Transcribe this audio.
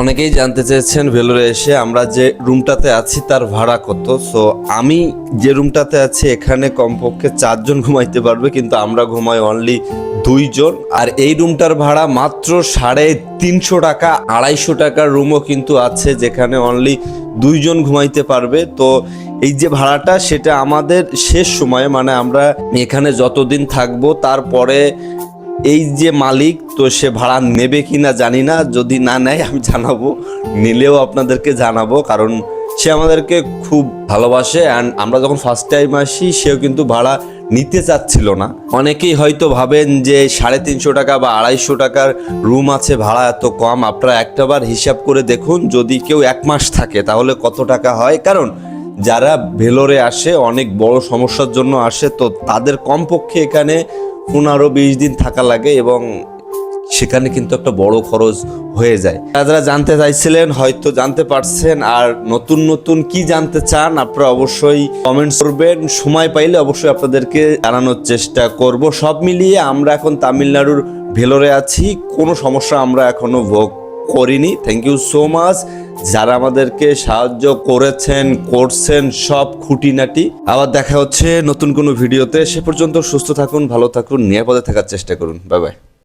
অনেকেই জানতে চেয়েছেন ভেলোরে এসে আমরা যে রুমটাতে আছি তার ভাড়া কত। সো আমি যে রুমটাতে আছি এখানে কমপক্ষে চারজন ঘুমাইতে পারবে, কিন্তু আমরা ঘুমাই অনলি দুইজন। আর এই রুমটার ভাড়া মাত্র সাড়ে তিনশো টাকা, আড়াইশো টাকার রুমও কিন্তু আছে যেখানে অনলি দুইজন ঘুমাইতে পারবে। তো এই যে ভাড়াটা, সেটা আমাদের শেষ সময়ে মানে আমরা এখানে যতদিন থাকব, তারপরে এই যে মালিক, তো সে ভাড়া নেবে কি না জানি না। যদি না নেয়, আমি জানাব। নিলেও আপনাদেরকে জানাব, কারণ সে আমাদেরকে খুব ভালোবাসে। অ্যান্ড আমরা যখন ফার্স্ট টাইম আসি, সেও কিন্তু ভাড়া নিতে চাচ্ছিল না। অনেকেই হয়তো ভাবেন যে সাড়ে তিনশো টাকা বা আড়াইশো টাকার রুম আছে, ভাড়া এত কম। আপনারা একটাবার হিসাব করে দেখুন, যদি কেউ এক মাস থাকে, তাহলে কত টাকা হয়? কারণ যারা ভেলোরে আসে, অনেক বড় সমস্যার জন্য আসে, তো তাদের কমপক্ষে এখানে পনেরো বিশ দিন থাকা লাগে এবং সেখানে কিন্তু একটা বড় খরচ হয়ে যায়। যারা জানতে চাইছিলেন হয়তো জানতে পারছেন, আর নতুন নতুন কি জানতে চান আপনারা অবশ্যই কমেন্টস করবেন। সময় পাইলে অবশ্যই আপনাদেরকে জানানোর চেষ্টা করব। সব মিলিয়ে আমরা এখন তামিলনাড়ুর ভেলোরে আছি, কোনো সমস্যা আমরা এখনও ভোগ করিনি। থ্যাংক ইউ সো মাচ যারা আমাদেরকে সাহায্য করেছেন, করছেন, সব খুঁটিনাটি। আবার দেখা হচ্ছে নতুন কোনো ভিডিওতে। সে পর্যন্ত সুস্থ থাকুন, ভালো থাকুন, নিরাপদে থাকার চেষ্টা করুন। Bye bye